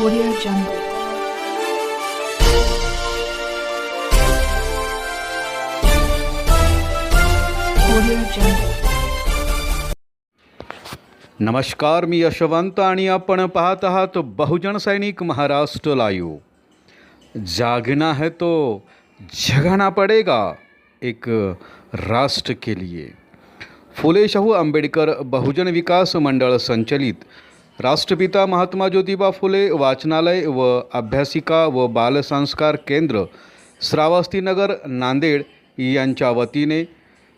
Audio Jungle. Audio Jungle. नमस्कार, मी यशवंत आणि आपण पाहत आहात बहुजन सैनिक महाराष्ट्र लाईव्ह जागना है तो जगाना पडेगा एक राष्ट्र के लिए फुले शाहू आंबेडकर बहुजन विकास मंडळ संचलित राष्ट्रपिता महात्मा ज्योतिबा फुले वाचनालय व अभ्यासिका व बालसंस्कार केंद्र श्रावस्तीनगर नांदेड यांच्या वतीने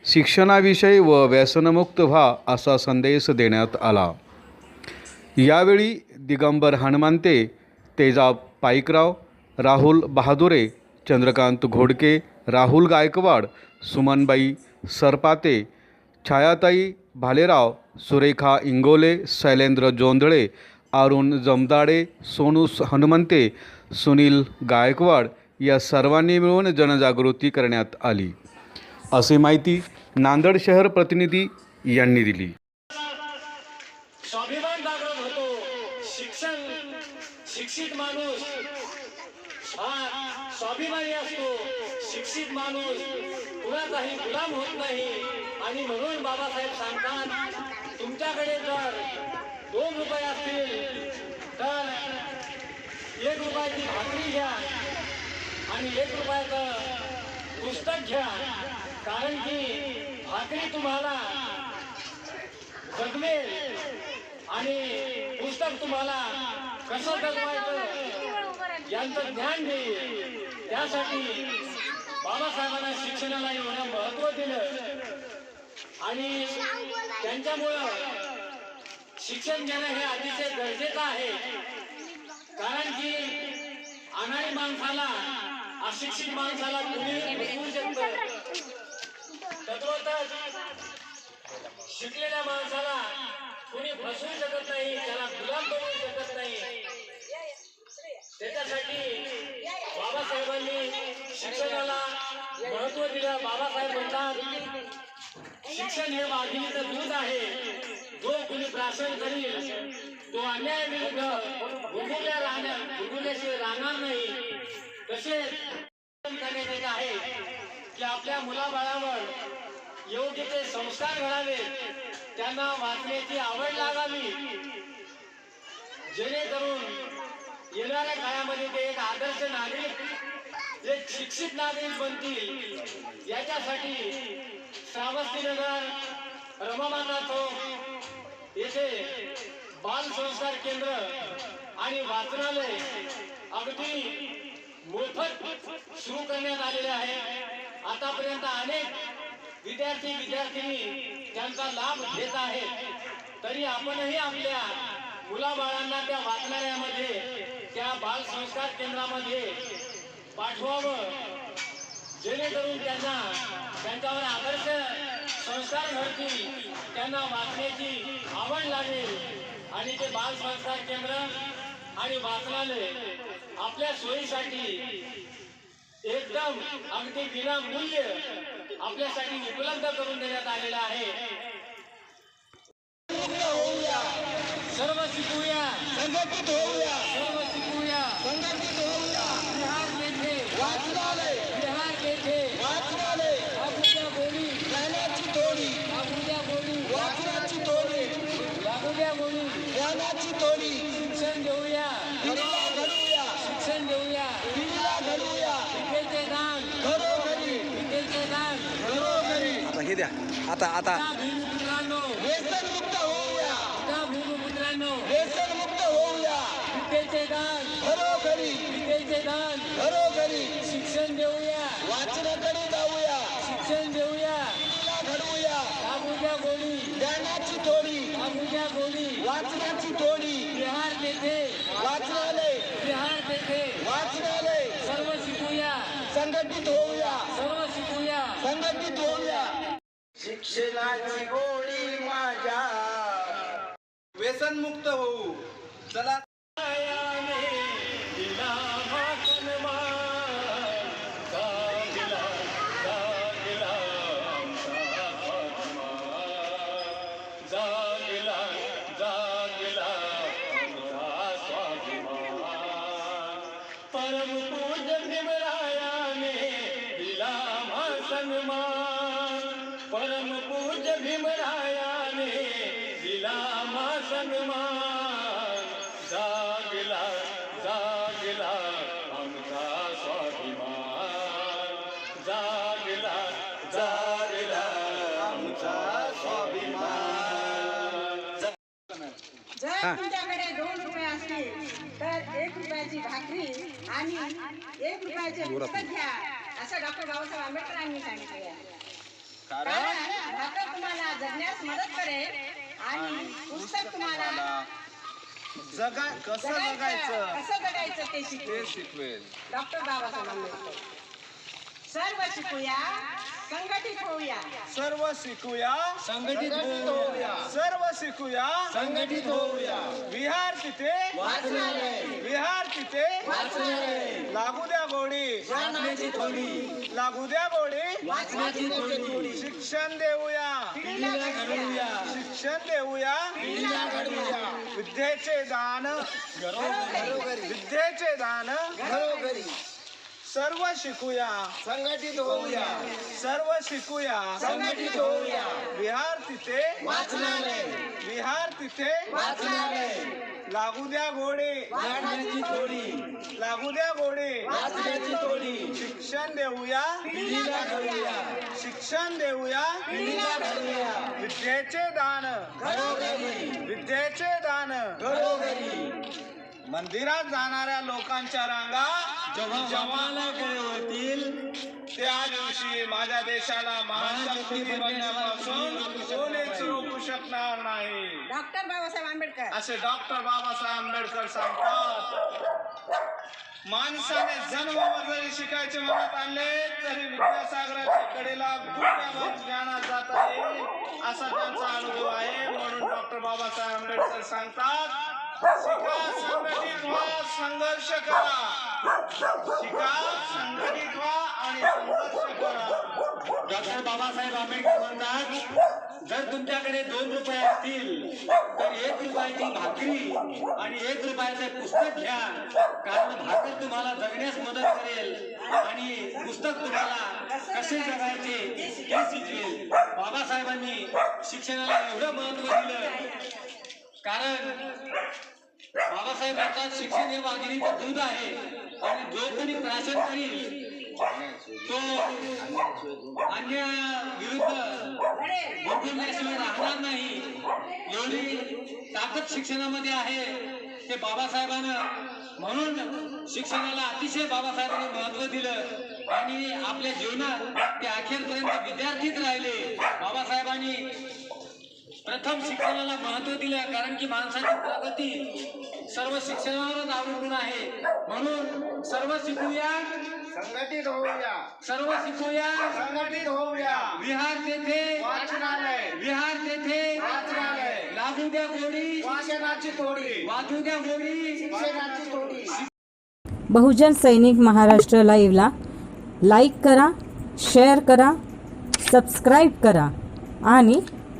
शिक्षणाविषयी व व्यसनमुक्त व्हा असा संदेश देण्यात आला. यावेळी दिगंबर हनुमंते तेजाब पाईकराव राहुल बहादुरे चंद्रकांत घोडके राहुल गायकवाड सुमनबाई सरपाते छायाताई भालेराव सुरेखा इंगोले शैलेंद्र जोंधळे अरुण जमदाडे सोनू हनुमंते सुनील गायकवाड या सर्वांनी मिळून जनजागृती करण्यात आली. अशी माहिती नांदेड शहर प्रतिनिधी यांनी दिली. स्वाभिमान जागृत होतो. शिक्षण शिक्षित माणूस. हा स्वाभिमानी असतो. शिक्षित माणूस कुणाचाही गुलाम होत नाही. आणि म्हणून बाबासाहेब सांगतात तुमच्याकडे जर दोन रुपये असतील तर एक रुपयाची भाकरी घ्या आणि एक रुपयाचं पुस्तक घ्या. कारण की भाकरी तुम्हाला जगवेल आणि पुस्तक तुम्हाला कसं जगवायचं यांचं ज्ञान देईल त्यासाठी बाबासाहेबांना शिक्षणाला एवढं महत्त्व दिलं. आणि त्यांच्यामुळं शिक्षण घेणं हे अतिशय गरजेचं आहे. कारण की अनाळी माणसाला अशिक्षित माणसाला शकतं शिकलेल्या माणसाला कुणी फसवू शकत नाही त्याला गुलाम बनवू शकत नाही. त्याच्यासाठी बाबासाहेबांनी शिक्षणाला महत्त्व दिलं. बाबासाहेब म्हणतात शिक्षण हे वाघिणीचं दूध आहे. जो कुणी प्राशन करील तो अन्याय विरुद्ध भुगुल्या राहणार भुगुल्याशिवाय राहणार नाही. तसेच करण्यात येत आहे की आपल्या मुलाबाळावर योग्य ते संस्कार घडावे. त्यांना वाचण्याची आवड लागावी. जेणेकरून येणाऱ्या काळामध्ये ते एक आदर्श नागरिक एक शिक्षित नागरिक बनतील याच्यासाठी श्रावस्तीनगर रमामाना चौक येथे बाल संस्कार केंद्र आणि वाचनालय अगदी मोफत सुरू करण्यात आलेले आहे. आतापर्यंत अनेक विद्यार्थी विद्यार्थिनी त्यांचा लाभ घेत आहेत. तरी आपणही आपल्या मुलाबाळांना त्या वाचनालयामध्ये बाल संस्कार केंद्रामध्ये पाठवावं जेणेकरून त्यांना त्यांच्यावर आदर्श संस्कार घडतील त्यांना वाचण्याची आवड लागेल. आणि ते बाल संस्कार केंद्र आणि वाचनालय आपल्या सोयीसाठी एकदम अगदी विनामूल्य आपल्यासाठी उपलब्ध करून देण्यात आलेलं आहे. सर्व शिकूया. संघटित होऊया सर्व शिकूया संघटित होऊया बिहार येथे वाचनालय येथे वाचनालय। लागूद्या बोली। ज्ञानाची तोडी। लागूद्या बोली। वाचनाची तोडी। लागूद्या बोली। ज्ञानाची तोडी। शिक्षण घेऊया। पिढीला घडवूया। शिक्षण घेऊया। पिढीला घडवूया। विकेचे दान घरोघरी। विकेचे दान घरोघरी। आता हे द्या. आता आता. त्या भीमपुत्रांनो। व्यसन मुक्त होऊया। त्या भीमपुत्रांनो। व्यसन मुक्त होऊया। विकेचे दान घरोघरी। विकेचे दान घरोघरी। शिक्षण देऊया। वाचनाकडे जाऊया। शिक्षण देऊया। घडवूया। लागूद्या बोली ज्ञानाची तोडी लागूद्या बोली वाचनाची तोडी बिहार तेथे। वाचनालय। बिहार तेथे। वाचनालय। सर्व शिकूया। संघटित होऊया। सर्व शिकूया। संघटित होऊया। शिक्षणाची गोडी माझ्या व्यसनमुक्त होऊ. चला जर तुमच्याकडे दोन रुपये असतील तर एक रुपयाची भाकरी आणि एक रुपयाचे पुस्तक घ्या. असं डॉक्टर बाबासाहेब आंबेडकरांनी सांगितले. कारण? भाकर तुम्हाला जगण्यास मदत करेल आणि पुस्तक तुम्हाला जगा कसं जगायचं? कसं जगायचं ते शिकवेल. ते शिकवेल. डॉक्टर बाबासाहेब आंबेडकर. सर्व शिकूया. संघटित होऊया. सर्व शिकूया. संघटित होऊया. सर्व शिकूया. संघटित होऊया. विहार तिथे. विहार तिथे. लागू द्या गोडी. थोडी. लागू द्या गोडी. वाचण्याची थोडी. शिक्षण देऊया. शिक्षण देऊया. विद्येचे दान. विद्येचे दान. घरोघरी. सर्व शिकूया. संघटित होऊया. सर्व शिकूया. संघटित होऊया. विहार तिथे वाचनालय. विहार तिथे वाचनालय. लागू द्या घोडे. वाचण्याची थोडी. लागू द्या घोडे. वाचण्याची थोडी. शिक्षण देऊया. पिढीला घडवूया शिक्षण देऊया. पिढीला घडवूया विद्येचे दान. घरोघरी. विद्येचे दान. घरोघरी. मंदिरात जाणाऱ्या लोकांच्या रांगा जमाला कळवतील. त्या दिवशी माझ्या देशाला महाशक्ती बनण्यापासून कोणीच रोखू शकणार नाही. डॉक्टर बाबासाहेब आंबेडकर. असे डॉक्टर बाबासाहेब आंबेडकर सांगतात. माणसाने जन्मावर जरी शिकायचे मनात आणले तरी विद्यासागराच्या कडेला ज्ञानात जाता येईल असा त्यांचा अनुभव आहे म्हणून डॉक्टर बाबासाहेब आंबेडकर सांगतात. शिका संघटित व्हा संघर्ष करा. शिका संघटित व्हा आणि संघर्ष करा. डॉक्टर बाबासाहेब आंबेडकर म्हणतात जर तुमच्याकडे दोन रुपये असतील तर एक रुपयाची भाकरी आणि एक रुपयाचे पुस्तक घ्या. कारण भाकर तुम्हाला जगण्यास मदत करेल आणि पुस्तक तुम्हाला कसे जगायचे हे शिकवेल बाबासाहेबांनी शिक्षणाला एवढं महत्त्व दिलं. कारण बाबासाहेब म्हणतात शिक्षण हे वाघिणीचं दूध आहे आणि जो कोणी प्राशन करील. तो अन्य विरुद्ध भूमिशिवाय राहणार नाही. एवढी ताकद शिक्षणामध्ये आहे. ते बाबासाहेबानं म्हणून शिक्षणाला अतिशय बाबासाहेबांनी महत्त्व दिलं आणि आपल्या जीवनात ते अखेरपर्यंत विद्यार्थीच राहिले. बाबासाहेबांनी प्रथम शिक्षणाला महत्त्व दिलं कारण की माणसाची प्रगती सर्व शिक्षणावरच अवलंबून आहे. म्हणून सर्व शिकूया. संघटित होऊया. सर्व शिकूया. संघटित होऊया. विहार तेथे. वाचनालय. विहार तेथे. वाचनालय. लागू द्या गोडी. वाचनाची थोडी वाजू द्या गोडी. शिक्षणाची थोडी बहुजन सैनिक महाराष्ट्र लाईव्हला लाईक करा शेअर करा सबस्क्राईब करा आणि